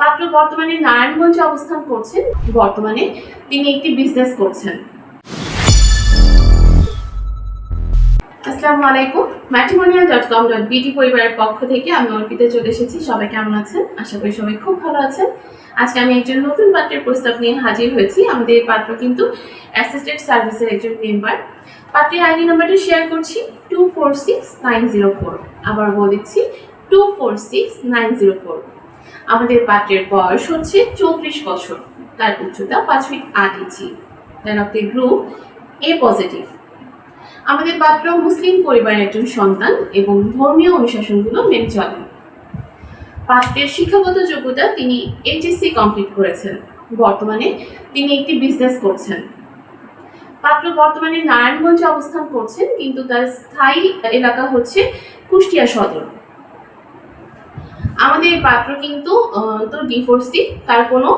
পাত্র বর্তমানে নারায়ণগঞ্জে অবস্থান করছেন। বর্তমানে তিনি একটি বিজনেস করছেন। আসসালামু আলাইকুম। ম্যাট্রিমোনিয়াল ডট কম ডট বিটি পরিবারের পক্ষ থেকে আমি অর্পিতে চলে এসেছি। সবাই কেমন আছেন? আশা করি সবাই খুব ভালো আছেন। আজকে আমি একজন নতুন পাত্রের প্রস্তাব নিয়ে হাজির হয়েছি। আমাদের পাত্র কিন্তু অ্যাসিস্টেড সার্ভিসের একজন মেম্বার পাত্রের আইডি নাম্বারটি শেয়ার করছি two four six nine zero four আবার বলে দিচ্ছি two four six nine zero four আমাদের পাত্রের বয়স হচ্ছে চৌত্রিশ বছর। তার উচ্চতা পাঁচ ফিট আট ইঞ্চি। তার রক্তের গ্রুপ এ পজিটিভ আমাদের পাত্র মুসলিম পরিবারের একজন সন্তান এবং ধর্মীয় অনুশাসনগুলো মেনে চলেন। পাত্রের শিক্ষাগত যোগ্যতা তিনি এইচএসসি কমপ্লিট করেছেন। বর্তমানে তিনি একটি বিজনেস করছেন। পাত্র বর্তমানে নারায়ণগঞ্জে অবস্থান করছেন, কিন্তু তার স্থায়ী এলাকা হচ্ছে কুষ্টিয়া সদর। আমাদের পাত্র কিন্তু তো ডিভোর্সি তার কোনো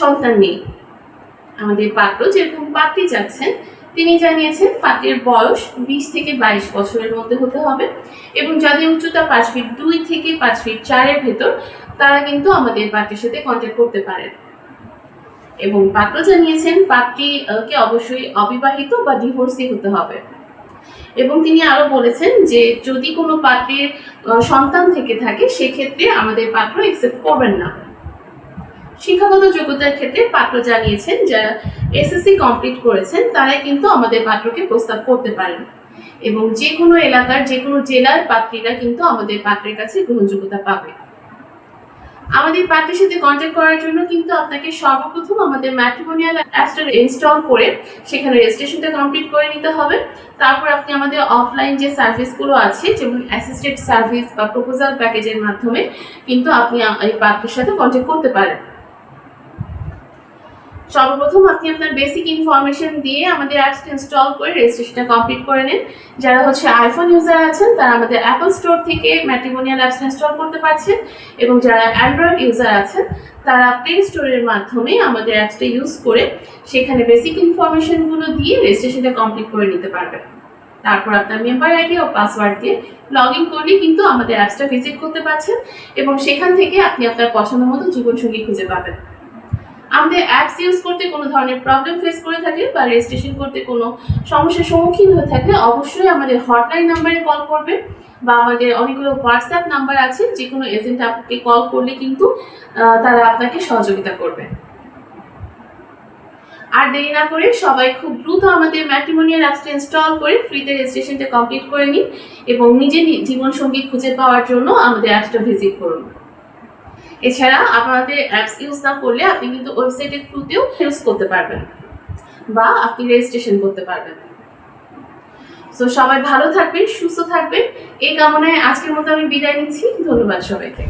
সন্তান নেই। আমাদের পাত্র যেরকম পাত্রী যাচ্ছেন তিনি জানিয়েছেন পাত্রের বয়স বিশ থেকে বাইশ বছরের মধ্যে হতে হবে এবং যাদের উচ্চতা পাঁচ ফিট দুই থেকে পাঁচ ফিট চারের ভেতর তারা কিন্তু আমাদের পাত্রের সাথে কন্ট্যাক্ট করতে পারেন। এবং পাত্র জানিয়েছেন পাত্রী আহ, কে অবশ্যই অবিবাহিত বা ডিভোর্সি হতে হবে। এবং তিনি আরও বলেছেন যে যদি কোনো পাত্রের সন্তান থেকে থাকে, সেক্ষেত্রে আমাদের পাত্র একসেপ্ট করবেন না। শিক্ষাগত যোগ্যতার ক্ষেত্রে পাত্র জানিয়েছেন, যারা এসএসসি কমপ্লিট করেছেন, তারাই কিন্তু আমাদের পাত্রকে প্রস্তাব করতে পারেন। এবং যে কোনো এলাকার, যে কোনো জেলার পাত্রীরা কিন্তু আমাদের পাত্রের কাছে গ্রহণযোগ্যতা পাবে। আমাদের পার্টির সাথে কন্ট্যাক্ট করার জন্য কিন্তু আপনাকে সর্বপ্রথম আমাদের ম্যাট্রিমোনিয়াল অ্যাপসটা ইনস্টল করে সেখানে রেজিস্ট্রেশনটা কমপ্লিট করে নিতে হবে। তারপর আপনি আমাদের অফলাইন যে সার্ভিসগুলো আছে, যেমন অ্যাসিস্টেড সার্ভিস বা প্রপোজাল প্যাকেজের মাধ্যমে কিন্তু আপনি এই পার্টির সাথে কন্ট্যাক্ট করতে পারেন। সর্বপ্রথম আপনি আপনার বেসিক ইনফরমেশন দিয়ে আমাদের অ্যাপসটা ইনস্টল করে রেজিস্ট্রেশনটা কমপ্লিট করে নিন। যারা হচ্ছে আইফোন ইউজার আছেন, তারা আমাদের অ্যাপল স্টোর থেকে ম্যাট্রিমোনিয়াল অ্যাপসটা ইনস্টল করতে পারছেন এবং যারা অ্যান্ড্রয়েড ইউজার আছেন, তারা প্লে স্টোরের মাধ্যমে আমাদের অ্যাপসটা ইউজ করে সেখানে বেসিক ইনফরমেশনগুলো দিয়ে রেজিস্ট্রেশনটা কমপ্লিট করে নিতে পারবেন। তারপর আপনার মেম্বার আইডি ও পাসওয়ার্ড দিয়ে লগ ইন করলে কিন্তু আমাদের অ্যাপসটা ভিজিট করতে পারছেন এবং সেখান থেকে আপনি আপনার পছন্দ মতো জীবনসঙ্গী খুঁজে পাবেন। আমাদের অ্যাপস ইউজ করতে কোনো ধরনের প্রবলেম ফেস করে থাকলে বা রেজিস্ট্রেশন করতে কোনো সমস্যার সম্মুখীন হয়ে থাকলে অবশ্যই আমাদের হটলাইন নাম্বারে কল করবে বা আমাদের অনেকগুলো হোয়াটসঅ্যাপ নাম্বার আছে যে কোনো এজেন্ট আপনাকে কল করলে কিন্তু তারা আপনাকে সহযোগিতা করবে। আর দেরি না করে সবাই খুব দ্রুত আমাদের ম্যাট্রিমোনিয়াল অ্যাপসটা ইনস্টল করে ফ্রিতে রেজিস্ট্রেশনটা কমপ্লিট করে নিন এবং নিজের জীবনসঙ্গী খুঁজে পাওয়ার জন্য আমাদের অ্যাপসটা ভিজিট করুন। এছাড়া আপনাদের অ্যাপস ইউজ না করলে আপনি কিন্তু ওয়েবসাইটের থ্রুতেও ইউজ করতে পারবেন বা আপনি রেজিস্ট্রেশন করতে পারবেন। তো সবাই ভালো থাকবেন, সুস্থ থাকবেন। এই কামনায় আজকের মতো আমি বিদায় নিচ্ছি। ধন্যবাদ সবাইকে।